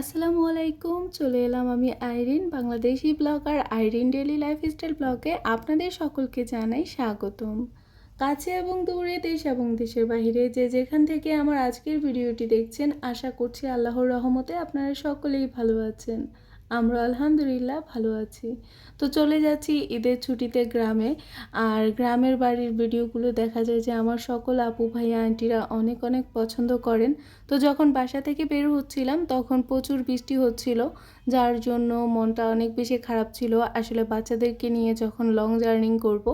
আসসালামু আলাইকুম, চলে এলাম আমি Irin, Bangladeshi blogger Irin daily lifestyle ব্লগে আপনাদের সকলকে জানাই স্বাগতম। কাছে এবং দূরে দেশ এবং দেশের বাহিরে যে যেখান থেকে আমার আজকের ভিডিওটি দেখছেন, আশা করছি আল্লাহর রহমতে আপনারা সকলেই ভালো আছেন। আমরা আলহামদুলিল্লাহ ভালো আছি। তো চলে যাচ্ছি ঈদের ছুটিতে গ্রামে। আর গ্রামের বাড়ির ভিডিওগুলো দেখা যায় যে আমার সকল আপু ভাই, আন্টিরা অনেক অনেক পছন্দ করেন। তো যখন বাসা থেকে বের হচ্ছিলাম, তখন প্রচুর বৃষ্টি হচ্ছিল। যার জন্য মনটা অনেক বেশি খারাপ ছিল। আসলে বাচ্চাদেরকে নিয়ে যখন লং জার্নিং করব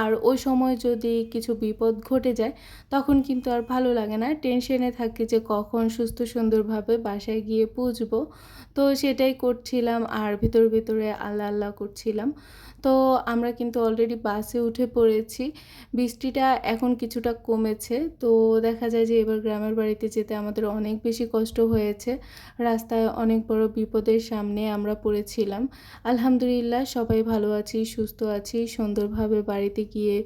আর ওই সময় যদি কিছু বিপদ ঘটে যায়, তখন কিন্তু আর ভালো লাগে না। টেনশনে থাকি যে কখন সুস্থ সুন্দরভাবে বাসায় গিয়ে পুজবো। তো সেটাই করছিলাম আর ভিতর ভিতরে আল্লাহ আল্লাহ করছিলাম। তো আমরা কিন্তু অলরেডি বাসে উঠে পড়েছি। বৃষ্টিটা এখন কিছুটা কমেছে। তো দেখা যায় যে এবার গ্রামের বাড়িতে যেতে আমাদের অনেক বেশি কষ্ট হয়েছে। রাস্তায় অনেক বড় বিপদের সামনে আমরা পড়েছিলাম। আলহামদুলিল্লাহ সবাই ভালো আছি, সুস্থ আছি। সুন্দরভাবে বাড়িতে গিয়ে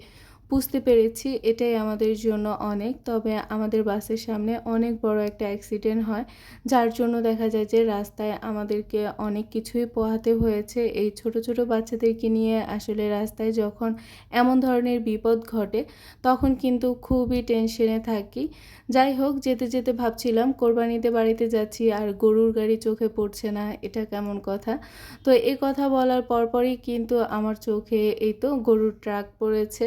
বুঝতে পেরেছি, এটাই আমাদের জন্য অনেক। তবে আমাদের বাসের সামনে অনেক বড় একটা অ্যাক্সিডেন্ট হয়, যার জন্য দেখা যায় যে রাস্তায় আমাদেরকে অনেক কিছুই পোহাতে হয়েছে। এই ছোট ছোট বাচ্চাদেরকে নিয়ে আসলে রাস্তায় যখন এমন ধরনের বিপদ ঘটে, তখন কিন্তু খুবই টেনশনে থাকি। যাই হোক, যেতে যেতে ভাবছিলাম, কোরবানিতে বাড়িতে যাচ্ছি, আর গরুর গাড়ি চোখে পড়ছে না, এটা কেমন কথা? তো এই কথা বলার পরপরই কিন্তু আমার চোখে এই তো গরুর ট্রাক পড়েছে।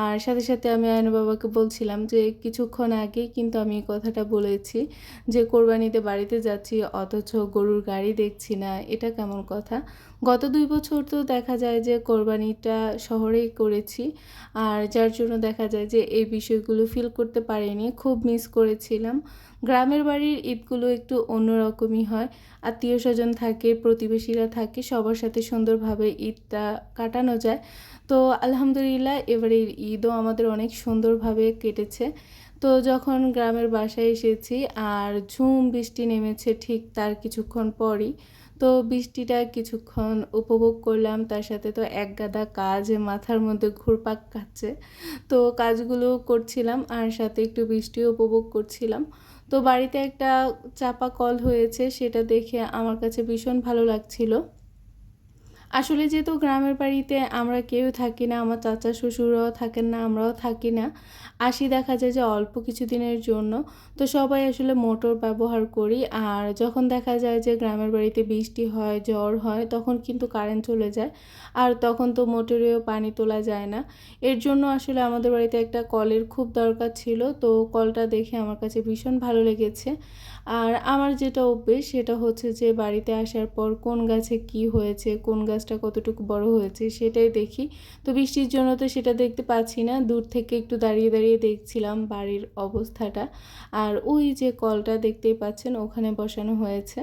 আর সাথে সাথে আমি আয়না বাবাকে বলছিলাম যে কিছুক্ষণ আগেই কিন্তু আমি এই কথাটা বলেছি যে কোরবানিতে বাড়িতে যাচ্ছি, অথচ গরুর গাড়ি দেখছি না। এটা কেমন কথা? গত দুই বছর তো দেখা যায় যে কোরবানিটা শহরেই করেছি আর যার জন্য দেখা যায় যে এই বিষয়গুলো ফিল করতে পারিনি, খুব মিস করেছিলাম। গ্রামের বাড়ির ঈদগুলো একটু অন্যরকমই হয়। আত্মীয় স্বজন থাকে, প্রতিবেশীরা থাকে, সবার সাথে সুন্দরভাবে ঈদটা কাটানো যায়। তো আলহামদুলিল্লাহ এবারের ঈদও আমাদের অনেক সুন্দরভাবে কেটেছে। তো যখন গ্রামের বাসায় এসেছি আর ঝুম বৃষ্টি নেমেছে ঠিক তার কিছুক্ষণ পরই, তো বৃষ্টিটা কিছুক্ষণ উপভোগ করলাম। তার সাথে তো এক গাদা কাজ মাথার মধ্যে ঘুরপাক খাচ্ছে। তো কাজগুলো করছিলাম আর সাথে একটু বৃষ্টিও উপভোগ করছিলাম। তো বাড়িতে একটা চাপা কল হয়েছে সেটা দেখে আমার কাছে ভীষণ ভালো লাগছিল। আসলে যেহেতু গ্রামের বাড়িতে আমরা কেউ থাকি না, আমার চাচা শ্বশুররাও থাকেন না, আমরাও থাকি না, আসি দেখা যায় যে অল্প কিছু দিনের জন্য। তো সবাই আসলে মোটর ব্যবহার করি। আর যখন দেখা যায় যে গ্রামের বাড়িতে বৃষ্টি হয়, জ্বর হয়, তখন কিন্তু কারেন্ট চলে যায়। আর তখন তো মোটরেও পানি তোলা যায় না। এর জন্য আসলে আমাদের বাড়িতে একটা কলের খুব দরকার ছিল। তো কলটা দেখে আমার কাছে ভীষণ ভালো লেগেছে। আর আমার যেটা অভ্যেস সেটা হচ্ছে যে বাড়িতে আসার পর কোন গাছে কি হয়েছে, কোন গাছটা কতটুকু বড় হয়েছে সেটাই দেখি। তো বৃষ্টির জন্য তো সেটা দেখতে পাচ্ছি না। দূর থেকে একটু দাঁড়িয়ে দাঁড়িয়ে দেখছিলাম বাড়ির অবস্থাটা। আর ওই যে কলটা দেখতেই পাচ্ছেন ওখানে বসানো হয়েছে।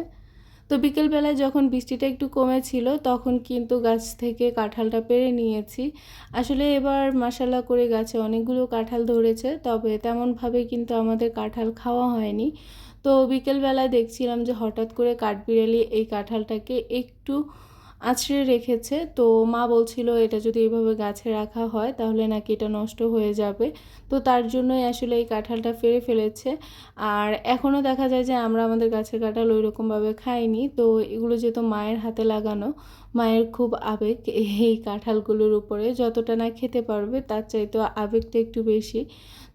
তো বিকেলবেলায় যখন বৃষ্টিটা একটু কমেছিল, তখন কিন্তু গাছ থেকে কাঁঠালটা পেরে নিয়েছি। আসলে এবার মশালা করে গাছে অনেকগুলো কাঁঠাল ধরেছে, তবে তেমনভাবে কিন্তু আমাদের কাঁঠাল খাওয়া হয়নি। তো বিকেলবেলায় দেখছিলাম যে হঠাৎ করে কাঠবিড়ালি এই কাঁঠালটাকে একটু আছড়ে রেখেছে। তো মা বলছিল, এটা যদি এভাবে গাছে রাখা হয়, তাহলে নাকি এটা নষ্ট হয়ে যাবে। তো তার জন্যই আসলে এই কাঁঠালটা ফেরে ফেলেছে। আর এখনও দেখা যায় যে আমরা আমাদের গাছের কাঁঠাল ওই রকমভাবে খাইনি। তো এগুলো যেহেতু মায়ের হাতে লাগানো, মায়ের খুব আবেগ এই কাঁঠালগুলোর উপরে। যতটা না খেতে পারবে, তার চাইতে আবেগটা একটু বেশি।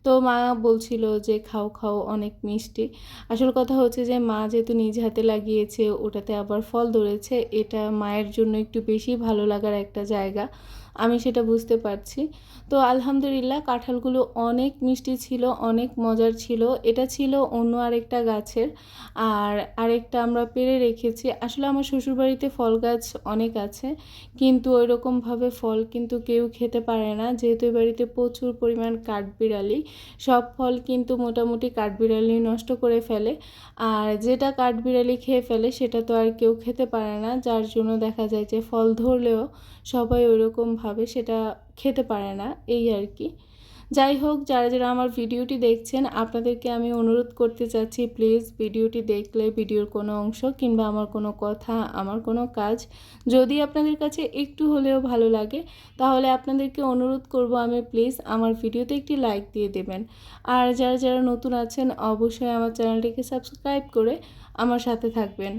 তো মা বলছিল যে, খাও খাও, অনেক মিষ্টি। আসল কথা হচ্ছে যে, মা যেহেতু নিজ হাতে লাগিয়েছে, ওটাতে আবার ফল ধরেছে, এটা মায়ের জন্য একটু বেশি ভালো লাগার একটা জায়গা। আমি সেটা বুঝতে পারছি। তো আলহামদুলিল্লাহ কাঁঠালগুলো অনেক মিষ্টি ছিল, অনেক মজার ছিল। এটা ছিল অন্য আরেকটা গাছের। আর আরেকটা আমরা পেরে রেখেছি। আসলে আমার শ্বশুরবাড়িতে ফল গাছ অনেক আছে, কিন্তু ওই রকমভাবে ফল কিন্তু কেউ খেতে পারে না। যেহেতু এই বাড়িতে প্রচুর পরিমাণ কাঠবিড়ালি, সব ফল কিন্তু মোটামুটি কাঠবিড়ালি নষ্ট করে ফেলে। আর যেটা কাঠবিড়ালি খেয়ে ফেলে, সেটা তো আর কেউ খেতে পারে না। যার জন্য দেখা যায় যে ফল ধরলেও সবাই ওইরকমভাবে সেটা খেতে পারে না, এই আর কি। যাই হোক, যারা যারা আমার ভিডিওটি দেখছেন, আপনাদেরকে আমি অনুরোধ করতে চাচ্ছি প্লিজ ভিডিওটি দেখলে ভিডিওর কোনো অংশ কিংবা আমার কোনো কথা, আমার কোনো কাজ যদি আপনাদের কাছে একটু হলেও ভালো লাগে, তাহলে আপনাদেরকে অনুরোধ করব আমি প্লিজ আমার ভিডিওতে একটি লাইক দিয়ে দেবেন। আর যারা যারা নতুন আছেন, অবশ্যই আমার চ্যানেলটিকে সাবস্ক্রাইব করে আমার সাথে থাকবেন।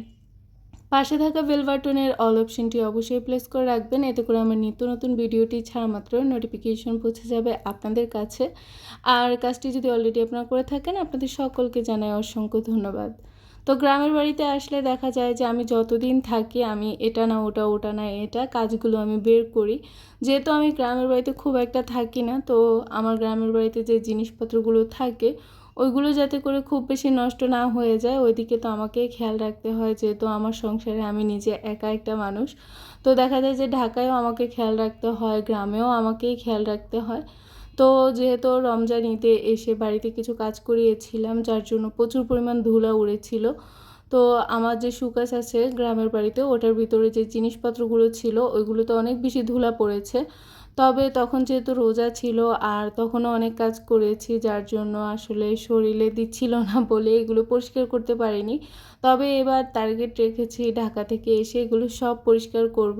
পাশে থাকা বেল বাটনের অল অপশনটি অবশ্যই প্লেস করে রাখবেন। এতে করে আমার নিত্য নতুন ভিডিওটি ছাড়া মাত্র নোটিফিকেশন পৌঁছে যাবে আপনাদের কাছে। আর কাজটি যদি অলরেডি আপনারা করে থাকেন, আপনাদের সকলকে জানাই অসংখ্য ধন্যবাদ। তো গ্রামের বাড়িতে আসলে দেখা যায় যে আমি যতদিন থাকি, আমি এটা না, ওটা ওটা না, এটা কাজগুলো আমি বের করি। যেহেতু আমি গ্রামের বাড়িতে খুব একটা থাকি না, তো আমার গ্রামের বাড়িতে যে জিনিসপত্রগুলো থাকে ওইগুলো যাতে করে খুব বেশি নষ্ট না হয়ে যায়, ওইদিকে তো আমাকেই খেয়াল রাখতে হয় যেহেতু আমার সংসারে আমি নিজে একা একটা মানুষ। তো দেখা যায় যে ঢাকায়ও আমাকে খেয়াল রাখতে হয়, গ্রামেও আমাকেই খেয়াল রাখতে হয়। তো যেহেতু রমজান ঈদে এসে বাড়িতে কিছু কাজ করিয়েছিলাম, যার জন্য প্রচুর পরিমাণ ধুলা উড়েছিল। তো আমার যে সুকাস আছে গ্রামের বাড়িতে, ওটার ভিতরে যে জিনিসপত্রগুলো ছিল, ওইগুলোতে অনেক বেশি ধুলা পড়েছে। তবে তখন যেহেতু রোজা ছিল আর তখনও অনেক কাজ করেছি, যার জন্য আসলে শরীরে দিচ্ছিল না বলে এগুলো পরিষ্কার করতে পারিনি। তবে এবার টার্গেট রেখেছি ঢাকা থেকে এসে এগুলো সব পরিষ্কার করব।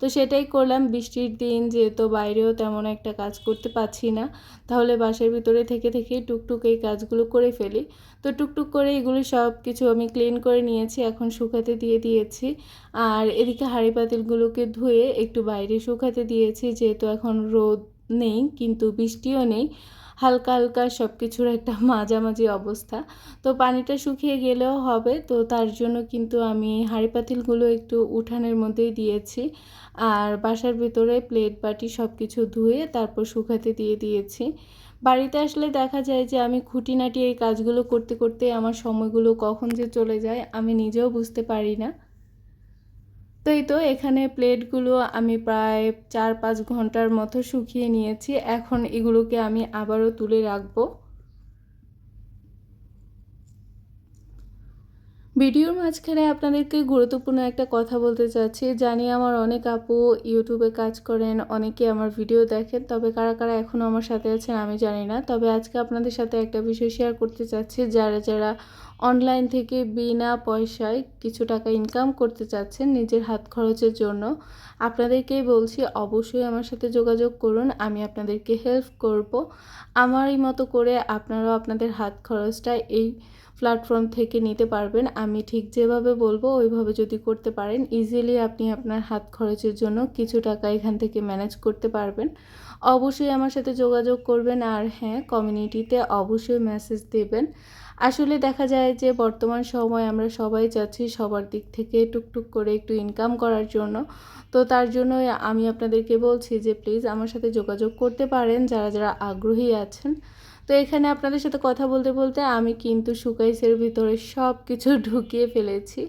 তো সেটাই করলাম, বৃষ্টির দিন যেহেতু বাইরেও তেমন একটা কাজ করতে পারছি না, তাহলে বাসার ভিতরে থেকে থেকে টুকটুক এই কাজগুলো করে ফেলি। তো টুকটুক করে এগুলো সব কিছু আমি ক্লিন করে নিয়েছি, এখন শুকাতে দিয়ে দিয়েছি। আর এদিকে হাঁড়ি পাতিলগুলোকে ধুয়ে একটু বাইরে শুকাতে দিয়েছি, যেহেতু এখন রোদ নেই, কিন্তু বৃষ্টিও নেই। হালকা হালকা সব কিছুর একটা মাঝামাঝি অবস্থা। তো পানিটা শুকিয়ে গেলেও হবে। তো তার জন্য কিন্তু আমি হাঁড়ি পাতিলগুলো একটু উঠানের মধ্যেই দিয়েছি। আর বাসার ভিতরে প্লেট, বাটি সব কিছু ধুয়ে তারপর শুকাতে দিয়ে দিয়েছি। বাড়িতে আসলে দেখা যায় যে আমি খুঁটিনাটি এই কাজগুলো করতে করতে আমার সময়গুলো কখন যে চলে যায় আমি নিজেও বুঝতে পারি না। তো এই তো এখানে প্লেটগুলো আমি প্রায় চার পাঁচ ঘণ্টার মতো শুকিয়ে নিয়েছি। এখন এগুলোকে আমি আবারও তুলে রাখব। ভিডিওর মাঝখানে আপনাদেরকে গুরুত্বপূর্ণ একটা কথা বলতে চাচ্ছি। জানি আমার অনেক আপু ইউটিউবে কাজ করেন, অনেকে আমার ভিডিও দেখেন, তবে কারা কারা এখনও আমার সাথে আছেন আমি জানি না। তবে আজকে আপনাদের সাথে একটা বিষয় শেয়ার করতে চাচ্ছি, যারা যারা অনলাইন থেকে বিনা পয়সায় কিছু টাকা ইনকাম করতে চাচ্ছেন নিজের হাত খরচের জন্য, আপনাদেরকেই বলছি অবশ্যই আমার সাথে যোগাযোগ করুন, আমি আপনাদেরকে হেল্প করব। আমারই মতো করে আপনারাও আপনাদের হাত খরচটা এই প্ল্যাটফর্ম থেকে নিতে পারবেন। আমি ঠিক যেভাবে বলব, ওইভাবে যদি করতে পারেন ইজিলি আপনি আপনার হাত খরচের জন্য কিছু টাকা এখান থেকে ম্যানেজ করতে পারবেন। অবশ্যই আমার সাথে যোগাযোগ করবেন আর হ্যাঁ কমিউনিটিতে অবশ্যই মেসেজ দেবেন। আসলে দেখা যায় যে, বর্তমান সময় আমরা সবাই চাচ্ছি সবার দিক থেকে টুকটুক করে একটু ইনকাম করার জন্য। তো তার জন্য আমি আপনাদেরকে বলছি যে প্লিজ আমার সাথে যোগাযোগ করতে পারেন। যারা যারা আগ্রহী আছেন তো এখানে আপনাদের সাথে কথা বলতে বলতে আমি কিন্তু সুকাইসের ভিতরে সব কিছু ঢুকিয়ে ফেলেছি।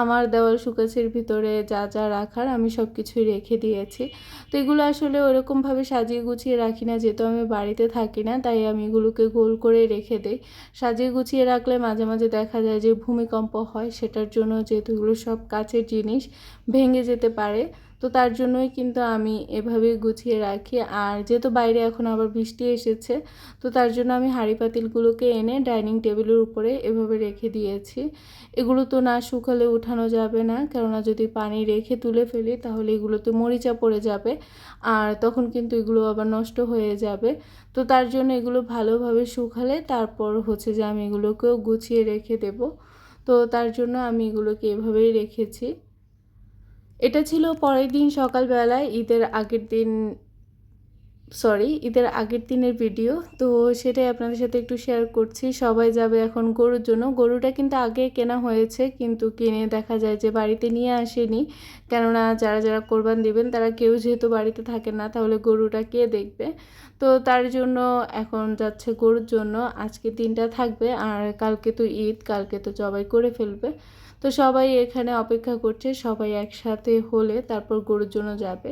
আমার দেওয়াল সুকাইসের ভিতরে যা যা রাখার আমি সব কিছুই রেখে দিয়েছি। তো এগুলো আসলে ওরকমভাবে সাজিয়ে গুছিয়ে রাখি না, যেহেতু আমি বাড়িতে থাকি না, তাই আমি এগুলোকে গোল করে রেখে দিই। সাজিয়ে গুছিয়ে রাখলে মাঝে মাঝে দেখা যায় যে ভূমিকম্প হয়, সেটার জন্য যেহেতু এগুলো সব কাছের জিনিস ভেঙে যেতে পারে। তো তার জন্যই কিন্তু আমি এভাবে গুছিয়ে রাখি। আর যেহেতু বাইরে এখন আবার বৃষ্টি এসেছে, তো তার জন্য আমি হাঁড়ি পাতিলগুলোকে এনে ডাইনিং টেবিলের উপরে এভাবে রেখে দিয়েছি। এগুলো তো না শুকালে উঠানো যাবে না, কেননা যদি পানি রেখে তুলে ফেলি তাহলে এগুলোতে মরিচা পড়ে যাবে, আর তখন কিন্তু এগুলো আবার নষ্ট হয়ে যাবে। তো তার জন্য এগুলো ভালোভাবে শুকালে তারপর হচ্ছে যে আমি এগুলোকেও গুছিয়ে রেখে দেব। তো তার জন্য আমি এগুলোকে এভাবেই রেখেছি। এটা ছিল পরের দিন সকালবেলায়, ঈদের আগের দিন সরি ঈদের আগের দিনের ভিডিও তো সেটাই আপনাদের সাথে একটু শেয়ার করছি। সবাই যাবে এখন গরুর জন্য। গরুটা কিন্তু আগে কেনা হয়েছে, কিন্তু কিনে দেখা যায় যে বাড়িতে নিয়ে আসেনি। কেননা যারা যারা কোরবান দিবেন, তারা কেউ যেহেতু বাড়িতে থাকে না, তাহলে গরুটা কে দেখবে? তো তার জন্য এখন যাচ্ছে গরুর জন্য। আজকে দিনটা থাকবে, আর কালকে তো ঈদ, কালকে তো জবাই করে ফেলবে। তো সবাই এখানে অপেক্ষা করছে, সবাই একসাথে হলে তারপর গরুর জন্য যাবে।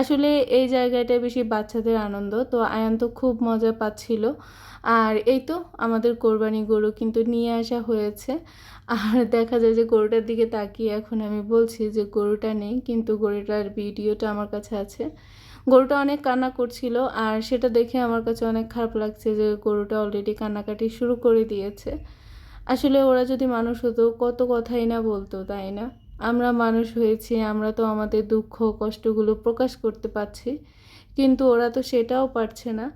আসলে এই জায়গাটায় বেশি বাচ্চাদের আনন্দ, তো আয়ান তো খুব মজা পাচ্ছিল। আর এই তো আমাদের কোরবানি গরু কিন্তু নিয়ে আসা হয়েছে। আর দেখা যায় যে গরুটার দিকে তাকিয়ে এখন আমি বলছি যে গরুটা নেই, কিন্তু গরুটার ভিডিওটা আমার কাছে আছে। গরুটা অনেক কান্না করছিল আর সেটা দেখে আমার কাছে অনেক খারাপ লাগছে যে গরুটা অলরেডি কান্নাকাটি শুরু করে দিয়েছে। আসলে ওরা যদি মানুষ হতো, কত কথাই না বলতো, তাই না? আমরা মানুষ হয়েছি, আমরা তো আমাদের দুঃখ, কষ্টগুলো প্রকাশ করতে পারছি, কিন্তু ওরা তো সেটাও পারছে না।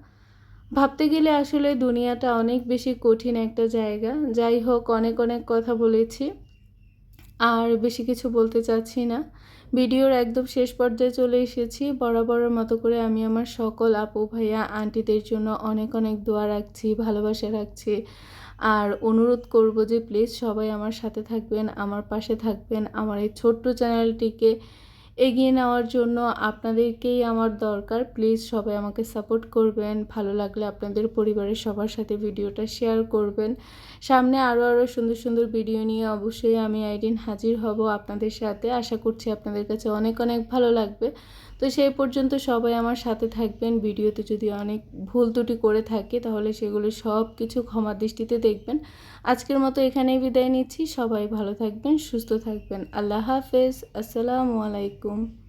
ভাবতে গেলে আসলে দুনিয়াটা অনেক বেশি কঠিন একটা জায়গা। যাই হোক, অনেক অনেক কথা বলেছি, আর বেশি কিছু বলতে চাচ্ছি না। ভিডিওর একদম শেষ পর্যায়ে চলে এসেছি। বরাবরের মতো করে আমি আমার সকল আপু, ভাইয়া, আন্টিদের জন্য অনেক অনেক দোয়া রাখছি, ভালোবাসা রাখছি। আর অনুরোধ করব যে প্লিজ সবাই আমার সাথে থাকবেন, আমার পাশে থাকবেন, আমার এই ছোট্ট চ্যানেলটিকে এগিয়ে নেওয়ার জন্য আপনাদেরকেই আমার দরকার। প্লিজ সবাই আমাকে সাপোর্ট করবেন। ভালো লাগলে আপনাদের পরিবারের সবার সাথে ভিডিওটা শেয়ার করবেন। সামনে আরও আরও সুন্দর সুন্দর ভিডিও নিয়ে অবশ্যই আমি আইডিন হাজির হব আপনাদের সাথে। আশা করছি আপনাদের কাছে অনেক অনেক ভালো লাগবে। তো সেই পর্যন্ত সবাই আমার সাথে থাকবেন। ভিডিওতে যদি অনেক ভুল ত্রুটি করে থাকে, তাহলে সেগুলো সব কিছু ক্ষমা দৃষ্টিতে দেখবেন। আজকের মতো এখানেই বিদায় নিচ্ছি। সবাই ভালো থাকবেন, সুস্থ থাকবেন। আল্লাহ হাফেজ। আসসালামু আলাইকুম